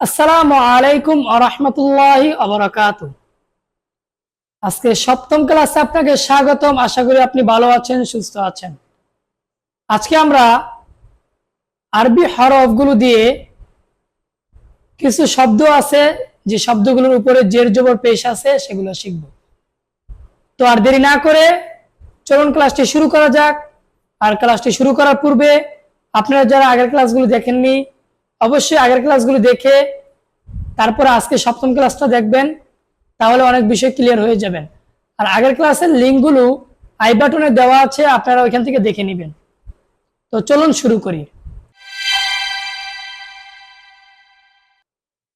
আসসালামু আলাইকুম আরহামতুল্লাহ আবরাকাত আজকে সপ্তম ক্লাসে আপনাকে স্বাগতম। আশা করি আপনি ভালো আছেন, সুস্থ আছেন। আজকে আমরা আরবি হরফগুলো দিয়ে কিছু শব্দ আছে, যে শব্দগুলোর উপরে জের জবর পেশ আছে, সেগুলো শিখব। তো আর দেরি না করে চলুন ক্লাসটি শুরু করা যাক। আর ক্লাসটি শুরু করার পূর্বে আপনারা যারা আগের ক্লাসগুলো দেখেননি অবশ্যই আগের ক্লাসগুলো দেখে তারপরে আজকে সপ্তম ক্লাসটা দেখবেন, তাহলে অনেক বিষয় ক্লিয়ার হয়ে যাবেন আর আগের ক্লাসের লিঙ্কগুলো আই বাটনে দেওয়া আছে, আপনারা ওইখান থেকে দেখে নেবেন। তো চলুন শুরু করি।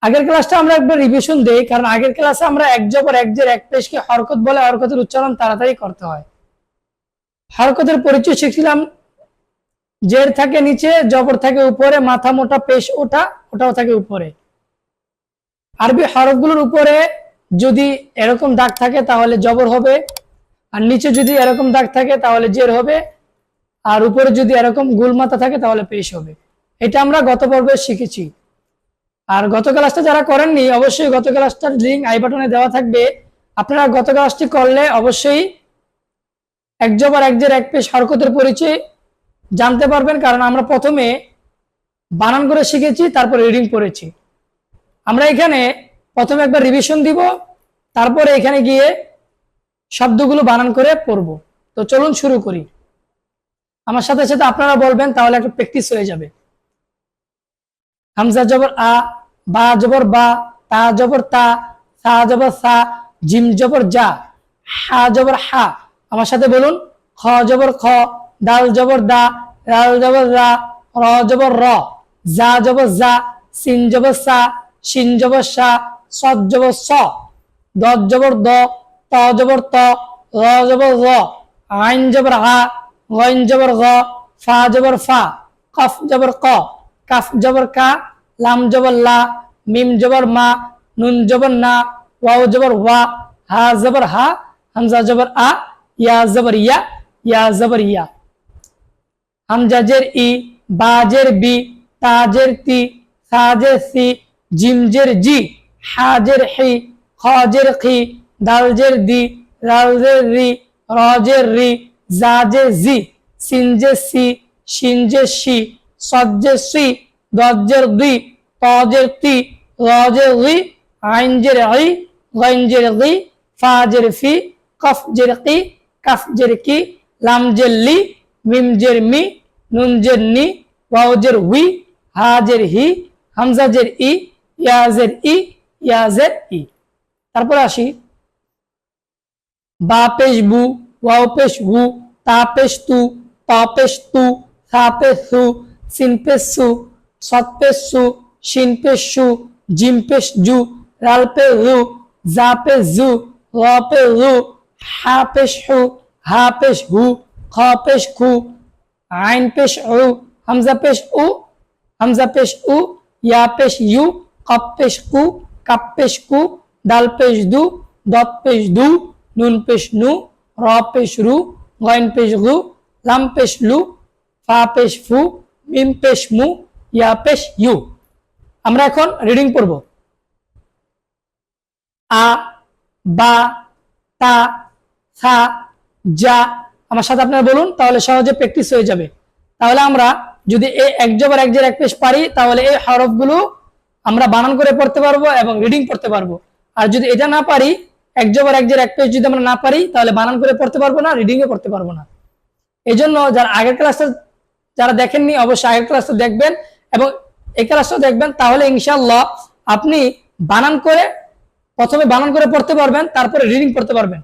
আগের ক্লাসটা আমরা একবার রিভিশন দেই, কারণ আগের ক্লাসে আমরা এক জবর এক জের, এক পেশকে হরকত বলে হরকতের উচ্চারণ তাড়াতাড়ি করতে হয়। হরকতের পরিচয় শিখছিলাম জের থাকে নিচে, জবর থাকে উপরে, মাথা মোটা, পেশ ওটা, ওটাও থাকে উপরে। আরবি হরফগুলোর উপরে যদি এরকম দাগ থাকে তাহলে জবর হবে, আর নিচে যদি এরকম দাগ থাকে তাহলে জের হবে, আর উপরে যদি এরকম গুল মাথা থাকে তাহলে পেশ হবে। এটা আমরা গত পর্বে শিখেছি। আর গত ক্লাসটা যারা করেননি, অবশ্যই গত ক্লাসটার লিঙ্ক আই বাটনে দেওয়া থাকবে। আপনারা গত ক্লাসটি করলে অবশ্যই এক জবর, এক জের, এক পেশ হরকতের পরিচয় জানতে পারবেন, কারণ আমরা প্রথমে বানান করে শিখেছি, তারপর রিডিং করেছি আমরা এখানে প্রথমে একবার রিভিশন দিব, তারপরে এখানে গিয়ে শব্দগুলো বানান করে পড়ব। তো চলুন শুরু করি। আমার সাথে সাথে আপনারা বলবেন, তাহলে একটা প্র্যাকটিস হয়ে যাবে। হামজা জবর আ, বা জবর বা, তা জবর তা, সা জবর সা, জিম জবর যা, হা জবর হা। আমার সাথে বলুন, খ জবর খ দাল জবর দা, রাল জবর রা, র জবর র, জা জবর জা, সিন জবর সা, শিন জবর সা, সদ জবর স দ জবর দ, ত জবর ত, র জবর র, আইন জবর আ, গইন জবর গ, ফা জবর ফা, কফ জবর ক, কাফ জবর কা, লাম জবর লা, মিম জবর মা, নুন জবর না, ওয়াও জবর ওয়া, হা জবর হা, হামজা জবর আ, ইয়া জবর ইয়া ইয়া জবর ইয়া। হামজাজের ই বাজের বি তাজের তি সাজের সি জিমজের জি হাজের হি খজের খি দালজের দি রালজের রি রজের রি জাজের জি সিনজের সি শিনজের সি সজ্জের সি দজ্জের দি তজের তি রজের রি আইনজের ই গঞ্জের গি ফাজের ফি কফজের কি কাফজের কি লামজের লি মিমজের মি নুনজের নি ওয়াউজের হুই হাজের হি হামজাজের ই ইয়াজের ই ইয়াজের ই তারপর আসি। বা পেশ বু, ওয়াও পেশ হু, তা পেশ তু, ত পেশ তু, সা পেশ সু, সিন পেশ সু, সৎ পেশ সু, শিন পেশ সু, জিম পেশ জু, রাল পে রু জা পেশ জু, র পে রু হা পেশ হু, হা পেশ হু, খ পেশ খু আইন পেশ উ হামজা পেশ উ হামজা পেশ উ ইয়া পেশ ইউ কপ পেশ কু কাপ পেশ কু দাল পেশ দু দত পেশ দু নুন পেশ নু র পেশ রু গয়ন পেশ গু লাম পেশ লু ফা পেশ ফু মিম পেশ মু ইয়া পেশ ইউ আমরা এখন রিডিং পড়ব আ বা তা সা যা আমার সাথে আপনারা বলুন, তাহলে সহজে প্র্যাকটিস হয়ে যাবে। তাহলে আমরা যদি এই এক জবর এক জের এক পেশ পারি, তাহলে এই হরফগুলো আমরা বানান করে পড়তে পারব এবং রিডিং পড়তে পারব। আর যদি এটা না পারি, এক জবর এক জের এক পেশ যদি আমরা না পারি, তাহলে বানান করে পড়তে পারব না রিডিংও করতে পারব না। এই জন্য যারা আগের ক্লাসটা যারা দেখেননি, অবশ্যই আগের ক্লাসটা দেখবেন এবং এই ক্লাসটা দেখবেন, তাহলে ইনশাল্লাহ আপনি বানান করে, প্রথমে বানান করে পড়তে পারবেন, তারপরে রিডিং পড়তে পারবেন।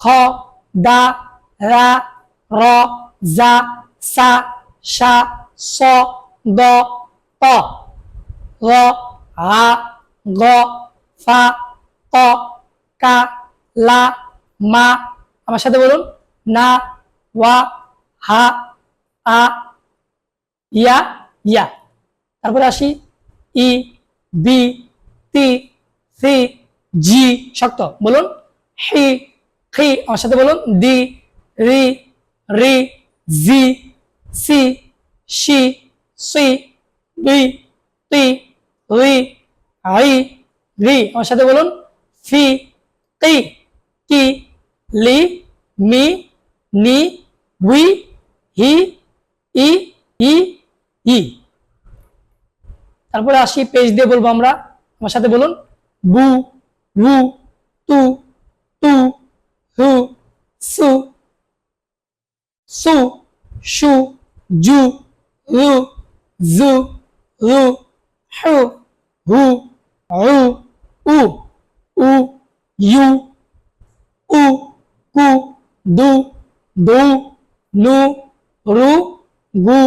খ, দা, রা, র, জা, সা সা, স দ ত। র আ গ, ফা ক কা, লা, মা। আমার সাথে বলুন। না, ওয়া, হা, আ, ইয়া ইয়া। তারপরে আসি। ই, বি, তি, সি, জি, শক্ত। বলুন। হি খি, আমার সাথে বলুন, দি, রি রি, জি, সি সি সি দুই তি রি, আই, রি, আমার সাথে বলুন, ফি কি কি লি, মি, নি, উই, হি, ই ই ই। তারপরে আসি, পেজ দিয়ে বলব আমরা। আমার সাথে বলুন, বু বু তু সু সু শু জু রু জু রু হু হু উ উ উ ইউ উ কু দু দু নু রু গু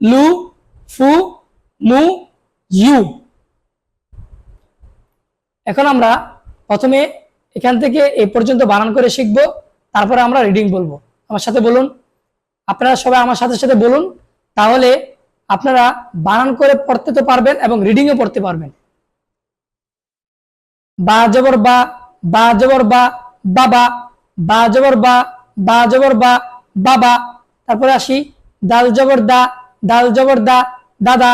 লু ফু মু ইউ এখন আমরা প্রথমে এখান থেকে এই পর্যন্ত বানান করে শিখব। তারপরে আমরা রিডিং বলব। আমার সাথে বলুন। আপনারা সবাই আমার সাথে সাথে বলুন, তাহলে আপনারা বানান করে পড়তে তো পারবেন এবং রিডিংও পড়তে পারবেন। বা জবর বা বা জবর বা, বাবা, বা জবর বা বা জবর বা, বাবা। তারপরে আসি, দাল জবর দা, দাল জবর দা, দাদা।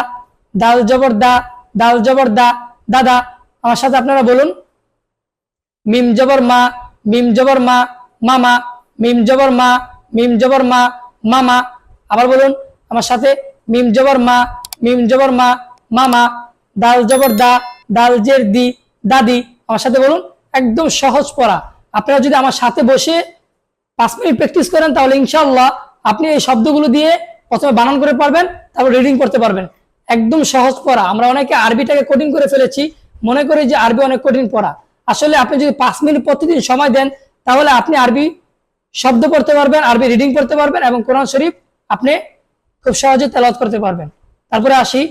দাল জবর দা, দাল জবর দা, দাদা। আমার সাথে আপনারা বলুন। মিম জবর মা, মিম জবর মা মামা, মিম জবর মা, মিম জবর মা, মামা। আবার বলুন, আমার সাথে, মিম জবর মা, মিম জবর মা, মামা। দাল জবর দা, দাল জের দি, দাদি। আমার সাথে বলুন, একদম সহজ পড়া। আপনারা যদি আমার সাথে বসে পাঁচ মিনিট প্র্যাকটিস করেন, তাহলে ইনশাল্লাহ আপনি এই শব্দগুলো দিয়ে প্রথমে বানান করে পারবেন, তারপর রিডিং করতে পারবেন। একদম সহজ পড়া। আমরা অনেকে আরবিটাকে কঠিন করে ফেলেছি। মনে করি যে আরবি অনেক কঠিন পড়া। আসলে আপনি যদি পাঁচ মিনিট প্রতিদিন সময় দেন তাহলে আপনি আরবি শব্দ পড়তে পারবেন, আরবি রিডিং করতে পারবেন এবং কোরআন শরীফ আপনি খুব সহজে তেলাওয়াত করতে পারবেন। তারপরে আসি,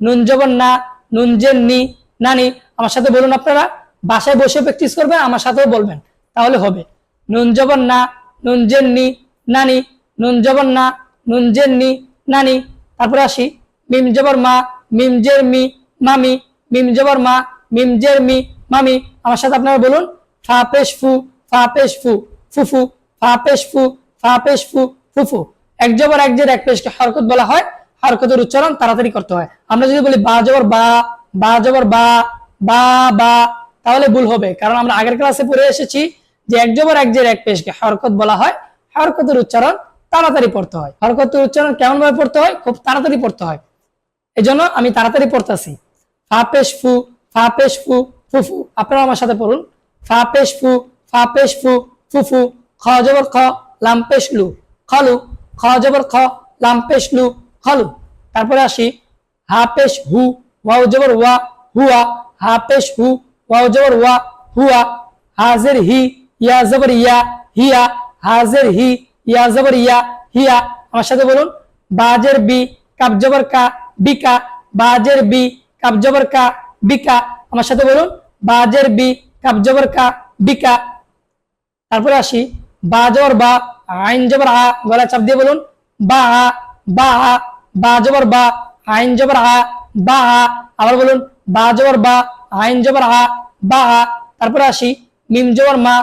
নুন না, নুন জেন নি নানি আমার সাথে বলুন আপনারা, বাসায় বসে প্র্যাকটিস করবেন, আমার সাথেও বলবেন, তাহলে হবে। নুন জবর না, নুন জেন নি নানি নুন না, নুন জেন নি নানি তারপরে আসি, মিম জবর মা, মিম জের মি, মামি, মিম জবর মা, মিম জের মি, মামি, আমার সাথে আপনারা বলুন, ফা, পেশ, ফু ফা পেশ ফু, ফুফু ফা পেশ ফু ফা পেশ ফু, ফুফু। এক জবর, এক জের, এক পেশকে হরকত বলা হয়। হরকতের উচ্চারণ তাড়াতাড়ি করতে হয়। আমরা যদি বলি বা জবর বা বা জবর বা বা বা, তাহলে ভুল হবে। কারণ আমরা আগের ক্লাসে পড়ে এসেছি যে এক জবর, এক জের, এক পেশকে হরকত বলা হয়। হরকতের উচ্চারণ তাড়াতাড়ি পড়তে হয়। হরকতের উচ্চারণ কেমন ভাবে পড়তে হয়? খুব তাড়াতাড়ি পড়তে হয়। এই জন্য আমি তাড়াতাড়ি পড়তেছি। ফা পেশ ফু ফা পেশ ফু, ফুফু। আপনারা আমার সাথে পড়ুন। ফা পেশ ফু ফা পেশ ফু ফুফু খ খ, লাম পেশ লু খলু খ জবর খ, লাম খলু তারপরে আসি, হা পেশ হু, ওয়াও জবর ওয়া, হুয়া, হা পেশ হু, ওয়াও জবর ওয়া, হুয়া হাজির হি, ইয়া জবর ইয়া, হিয়া হাজির হি, ইয়া জবর ইয়া, হিয়া। আমার সাথে বলুন বাজের বি কাব জবর কা বিকা বাজের বি কাব জবর কা বিকা আমার সাথে বলুন বাজের বি কাব জবর কা বিকা তারপরে আসি বা জবর বা আইন জবর আ গলা চাপ দিয়ে বলুন বা আ, বা আ, বা জবর বা আইন জবর আ বা আ। আবার বলুন বা জবর বা আইন জবর আ বা আ। তারপরে আসি মিম জবর মা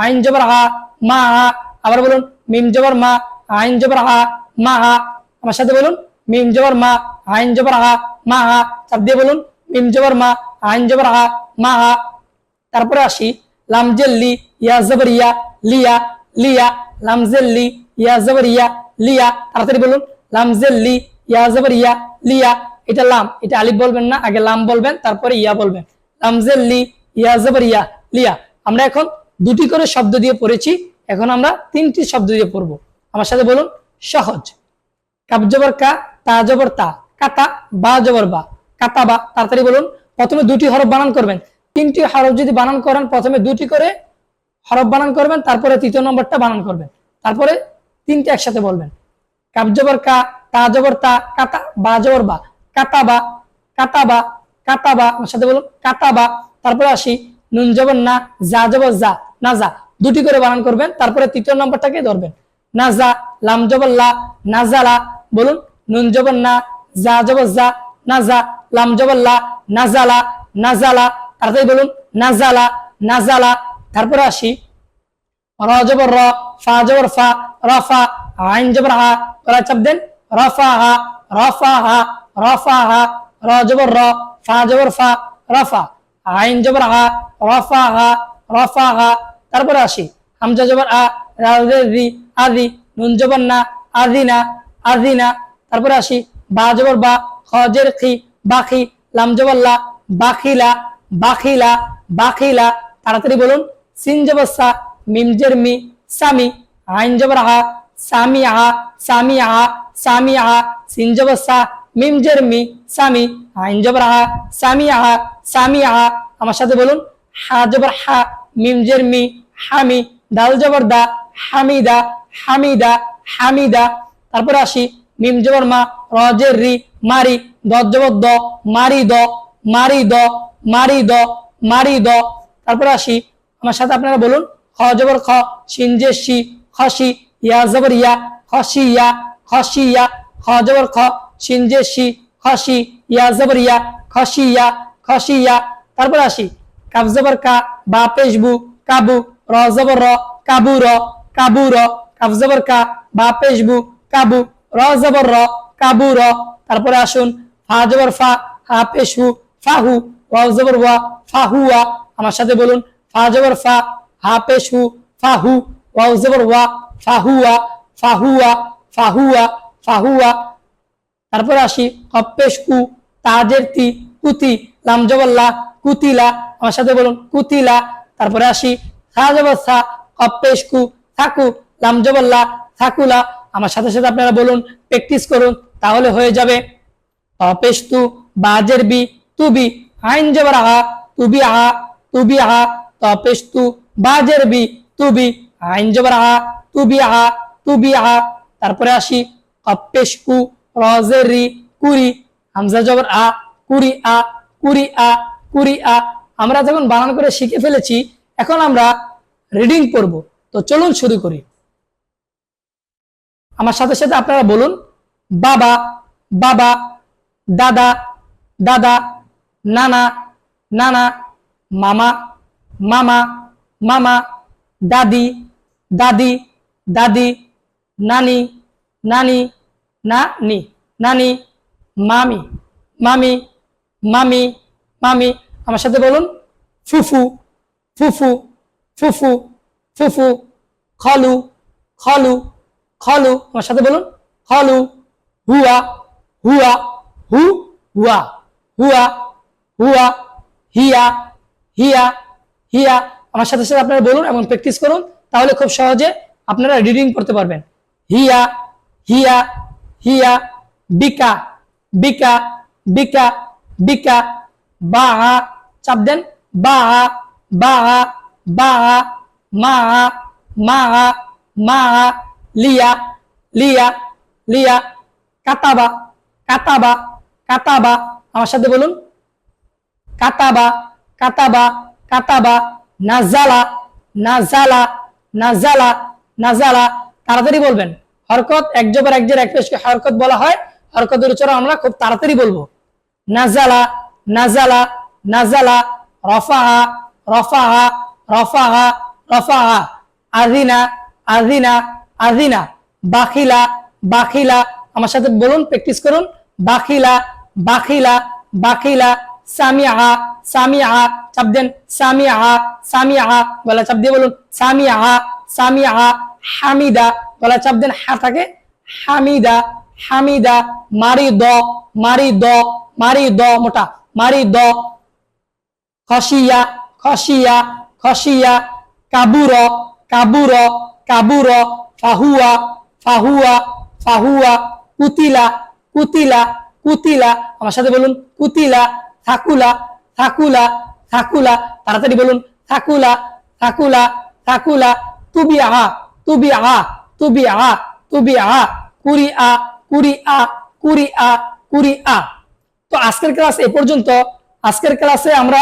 আইন জবর আ মা আ। আবার বলুন মিম জবর মা আইন জবর আ মা আ। আমার সাথে বলুন মিম জবর মা আইন জবর আ মা আ। চাপ দিয়ে বলুন মিম জবর মা আইন জবর আ মা আ। তারপরে আসি লামজেল্লি ইয়া জবর ইয়া লিয়া লিয়া লামজেল্লি ইয়া জবর ইয়া লিয়া তাড়াতাড়ি বলুন লামজেল্লি ইয়া জবর ইয়া লিয়া এটা লাম এটা আলিফ বলবেন না, আগে লাম বলবেন, তারপরে ইয়া বলবেন। লামজেল্লি ইয়া জবর ইয়া লিয়া আমরা এখন দুটি করে শব্দ দিয়ে পড়েছি, এখন আমরা তিনটি শব্দ দিয়ে পড়ব। আমার সাথে বলুন, সহজ। কাব জবর কা, তা জবর তা, কাতা, বা জবর বা, কাতা বা, তাড়াতাড়ি বলুন, প্রথমে দুটি হরফ বানান করবেন। তিনটি হরফ যদি বানান করেন, প্রথমে দুটি করে হরফ বানান করবেন, তারপরে তৃতীয় নম্বরটা বানান করবেন। তারপরে তিনটে একসাথে বলবেন। কাব জবর কা, তা জবর তা, কাতা, বা জবর বা, কাতা বা কাতা বা কাতা বা, আমার সাথে বলুন, কাতা বা, তারপরে আসি, নুন জবর না যা জবর যা না যা দুটি করে বানান করবেন, তারপরে তৃতীয় নম্বরটাকে ধরবেন। না যা লাম জবর লা, না জালা বলুন, নুন জবর না যা জবর যা না যা লাম জবর লা, না জালা না জালা তাড়াতাড়ি বলুন, না জালা না জালা তারপরে আসি। র জবর র, ফা জবর ফা রফা আইন জবর হা গলা চাপ দেন। রফা হা রফা হা রফা হা, র জবর র, ফা জবর ফা রফা আইন জবর আ রফা হা রফা হা। তারপরে আসি। হামজা জবর আ রি আদি নুন জবর না আদিনা আদিনা তারপরে আসি। বা জবর বা খজের খি বাখি লাম জবর লা বাখিলা বাখিলা বাখিলা তাড়াতাড়ি বলুন। সিন জবর মিম জের মি সামি আইন জবর আ সামি আ সামি আ সামি আ সিন জবর মিম জের মি সামি আইন জবর আ সামি আ সামি আ আমার সাথে বলুন হা জবর হা মিম জের হামি দাল জবর দা হামিদা হামিদা হামিদা। তারপরে আসি মিম জবর মা রজের রি মারি দ জবর দ মারি দ মারি দ মারি দ মারি দ তারপরে আসি আমার সাথে আপনারা বলুন, খ জবর খ, শিন জে শি খসি ইয়া জবর ইয়া খসি ইয়া খসি ইয়া, খ জবর খ, শিন জে শি খসি ইয়া জবর ইয়া খসি ইয়া খসি ইয়া। তারপরে আসি কাব জবর কা, বা পেশবু কাবু র জবর র কাবু র কাবু র কাব জবর কা, বা পেশবু কাবু র জবর র কাবু র। তারপরে আসুন, ফা জবর ফা হা পেশু ফাহু ওয়াও জবর ওয়া ফাহুয়া আমার সাথে বলুন ফা জবর ফা, হা পেশু ওয়াও জবর ওয়া ফাহুয়া ফাহুয়া ফাহুয়া তারপরে আসি কপ্পেশ কু তাজের তি, কুতি, লাম জবল্লা কুতিলা আমার সাথে বলুন কুতিলা তারপরে আসি, সা জবসা কপ্পেশ কু থাকু, লাম জবল্লা থাকুলা আমার সাথে সাথে আপনারা বলুন, প্র্যাকটিস করুন, তাহলে হয়ে যাবে। অপেশ তু বাজের বি তুবি আইন জবর আহা তুবি আহা তুবি আহা তপেশ তু বাজের বি তুবি আইন জবর আহা তুবি আহা তুবি আহা। তারপরে আসি কপ্পেশ কু রজের রি, কুরি, হামজা জবর আ, কুরি আ কুরি আ কুরি আ। আমরা যখন বানান করে শিখে ফেলেছি, এখন আমরা রিডিং করব তো চলুন শুরু করি। আমার সাথে সাথে আপনারা বলুন, বাবা বাবা, দাদা দাদা, নানা নানা, মামা মামা মামা, দাদি দাদি দাদি, নানি নানি নানি নানি, মামি মামি মামি মামি। আমার সাথে বলুন, ফুফু ফুফু ফুফু ফুফু, খলু খলু খলু। আমার সাথে বলুন, খলু, হুয়া হুয়া, হু, হুয়া হুয়া হুয়া, হিয়া হিয়া। হিয়া, আমার সাথে সাথে আপনারা বলুন এবং প্র্যাকটিস করুন, তাহলে খুব সহজে আপনারা রিডিং করতে পারবেন। হিয়া হিয়া হিয়া, বিকা বিকা বিকা বিকা বা চাপ দেন বা বা বা মা মা মা লিয়া লিয়া লিয়া, কাতাবা কাতাবা কাতাবা, আমার সাথে বলুন, কাতাবা কাতাবা কাতাবা, নাজালা নাজালা নাজালা নাজালা। তাড়াতাড়ি বলবেন। হরকত এক জবর এক জের এক পেশকে হরকত বলা হয়। হরকতের উচ্চারণ আমরা খুব তাড়াতাড়ি বলব। নাজালা নাজালা নাজালা, রফাহা রফাহা রফাহা রফাহা। আদিনা আদিনা আদিনা বাখিলা বাখিলা। আমার সাথে বলুন, প্র্যাকটিস করুন। বাখিলা বাখিলা বাখিলা। সামিয়া সামিয়া চাপ দেন সামিয়া সামিয়া গলা চাপ দিয়ে বলুন সামিয়া সামিয়া হামিদা, গলা চাপ দেন, হা থাকে, হামিদা হামিদা মারি দ মারি দ মারি দ মোটা মারি দ খসিয়া খসিয়া খসিয়া, কাবুর কাবুর কাবুর, ফাহুয়া ফাহুয়া ফাহুয়া, কুতিলা কুতিলা কুতিলা, আমার সাথে বলুন, কুতিলা থাকুলা থাকুলা থাকুলা, তাড়াতাড়ি বলুন, থাকুলা থাকুলা থাকুলা তুবি আহা তুবি আহা তুবি আহা তুবি আহা কুরি আ কুরি আ কুরি আ কুরি আ তো আজকের ক্লাস এ পর্যন্ত, আজকের ক্লাসে আমরা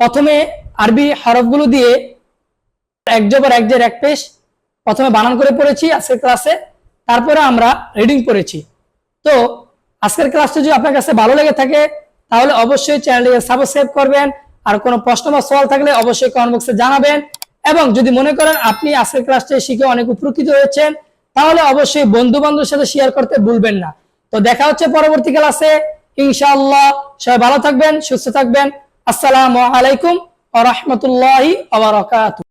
প্রথমে আরবি হরফগুলো দিয়ে এক জবর এক জের এক পেশ প্রথমে বানান করে পড়েছি আজকের ক্লাসে, তারপরে আমরা রিডিং পড়েছি। তো আজকের ক্লাসটা যদি আপনার কাছে ভালো লেগে থাকে তাহলে অবশ্যই চ্যানেলটিকে সাবস্ক্রাইব করবেন। আর কোনো প্রশ্ন বা সওয়াল থাকলে অবশ্যই কমেন্ট বক্সে জানাবেন। এবং যদি মনে করেন আপনি আজকের ক্লাসটা শিখে অনেক উপকৃত হয়েছেন, তাহলে অবশ্যই বন্ধু বান্ধবের সাথে শেয়ার করতে ভুলবেন না। তো দেখা হচ্ছে পরবর্তী ক্লাসে ইনশাআল্লাহ সবাই ভালো থাকবেন, সুস্থ থাকবেন। আসসালামু আলাইকুম ওয়া রাহমাতুল্লাহি ওয়া বারাকাতুহু।